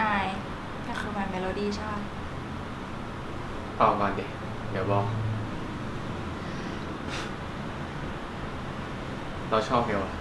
นายก็คือมันเมโลดี้ใช่ปะต่อก่อนดิ เดี๋ยวบอก เราชอบเกวอะ